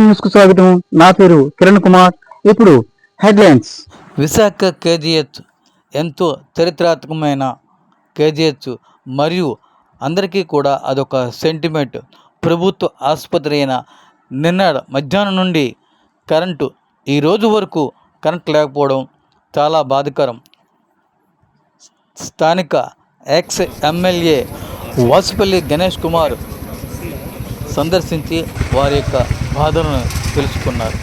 న్యూస్కు స్వాగతం. నా పేరు కిరణ్ కుమార్. ఇప్పుడు హెడ్లైన్స్. విశాఖ కేజీహెచ్ ఎంతో చరిత్రాత్మకమైన కేజీహెచ్ మరియు అందరికీ కూడా అదొక సెంటిమెంట్. ప్రభుత్వ ఆసుపత్రి అయిన నిన్న మధ్యాహ్నం నుండి కరెంటు ఈరోజు వరకు కరెంట్ లేకపోవడం చాలా బాధకరం. స్థానిక ఎక్స్ ఎమ్మెల్యే వాసుపల్లి గణేష్ కుమార్ సందర్శించి వారి యొక్క బాధలను తెలుసుకున్నారు.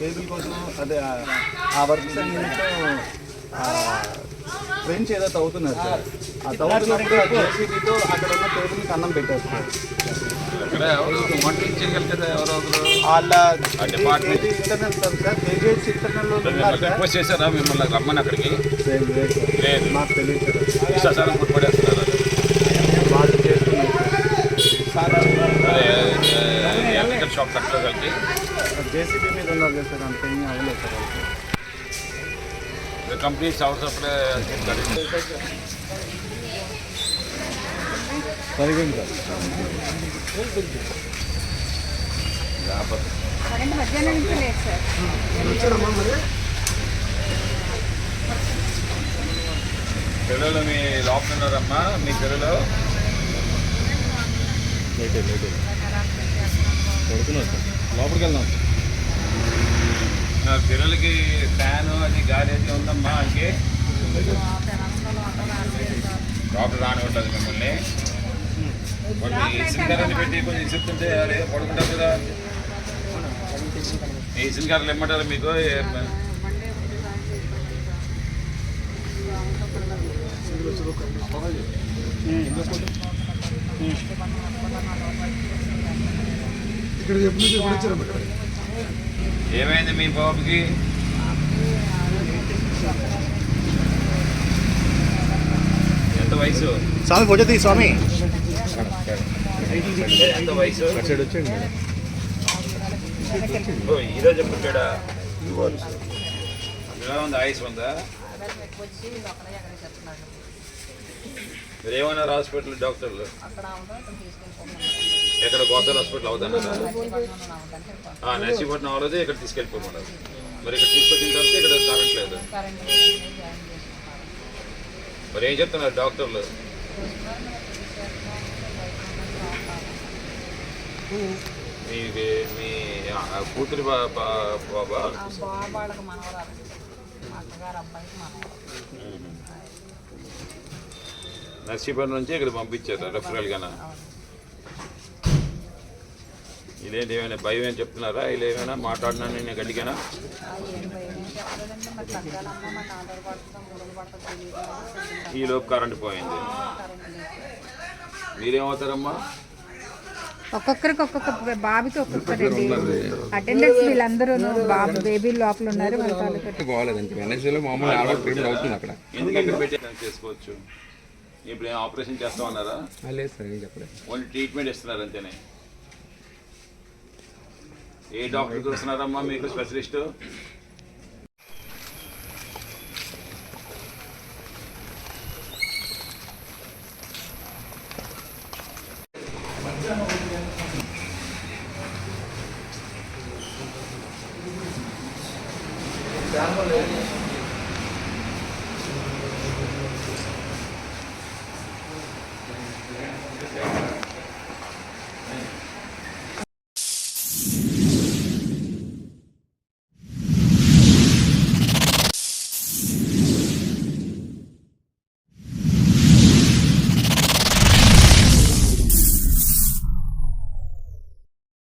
కేబుల్ కోసం అదే ఆ- వర్క్ వర్క్స్ అన్నింటితో ఫ్రెండ్స్ ఏదో తవ్వుతున్నారు సార్. ఆ తవ్వుతున్నప్పుడు ఆ జేసీబీతో అక్కడ ఉన్న టేబుల్కి అన్నం పెట్టారు సార్. వాళ్ళ KG internal sir sir. KGH internal request చేశారా మిమ్మల్ని రమ్మని అక్కడికి? లేదు. నాకు తెలియదు సార్. ఇష్టాచారం కొట్టుపడేస్తున్నారు వాళ్ళు చేస్తున్నారు సార్. ఎలక్ట్రికల్ షాప్ జేసీబీ మీద ఉన్నారు కదా సార్. అంత ఏమీ అవ్వలేదు సార్ వాళ్ళకి. కంపెనీస్ అవసరపడే కరెంట్ మధ్యాహ్నం నుంచి లేదు సార్ పిల్లలు మీ లోపల ఉన్నారమ్మా మీ పిల్లలు లోపలికి వెళ్దాం సార్ పిల్లలకి ఫ్యాన్ అది గాలి అది ఉందమ్మా అందుకే డాక్టర్ రాని ఉంటుంది మిమ్మల్ని. కొంచెం ఇసుక కర్రని పెట్టి కొంచెం చెప్తుంటే అదే పడుకుంటారు కదా. ఈ ఇసుక కర్రలు ఇమ్మంటారు మీకు? ఏ- ఏమైంది మీ బాబుకి? ఎంత వయసు? స్వామి ఫోటో తీ స్వామి. ఎంత వయసు? సైడ్ వచ్చేయండి. ఓ, ఈరోజు పుట్టాడా? ఎలా ఉంది? ఆయుస్ ఉందా? మీరు ఏమన్నారు హాస్పిటల్ డాక్టర్లు? ఎక్కడ గోదావరి హాస్పిటల్ అవుతానన్నా నర్సీపట్నం అవ్వలేదు ఇక్కడ తీసుకెళ్ళిపోమన్నారు. మరి ఇక్కడ తీసుకొచ్చిన తర్వాత ఇక్కడ కరెంట్ లేదు. మరి ఏం చెప్తున్నారు డాక్టర్లు? మీ మీ కూతురి బాబా? నర్సీపట్నం నుంచి ఇక్కడ పంపించారు రెఫరల్ గానా ఇదేంటి ఏమైనా భయం ఏం చెప్తున్నారా? ఇలా ఏమైనా మాట్లాడినా నేను గట్టిగానా? ఏం భయం ఏం చెప్పలేదండి మరి తగ్గాలమ్మా మరి నాలుగు పడుతుందా మూడు పడుతుందా తెలియదు ఈ లోపు కరెంట్ పోయింది మీరేమవుతారమ్మా ఒక్కొక్కరికి ఒక్కొక్క బాబుకి ఒక్కొక్కరండి అటెండెన్స్ వీళ్ళందరూ బాబు బేబీ లోపల ఉన్నారు చేసుకోవచ్చు? ఇప్పుడు ఏం ఆపరేషన్ చేస్తామన్నారా? లేదు సార్ చెప్పలేదు. ఓన్లీ ట్రీట్మెంట్ ఇస్తున్నారు అంతేనే. ఏ డాక్టర్ చూస్తున్నారమ్మా మీకు స్పెషలిస్ట్ Gracias.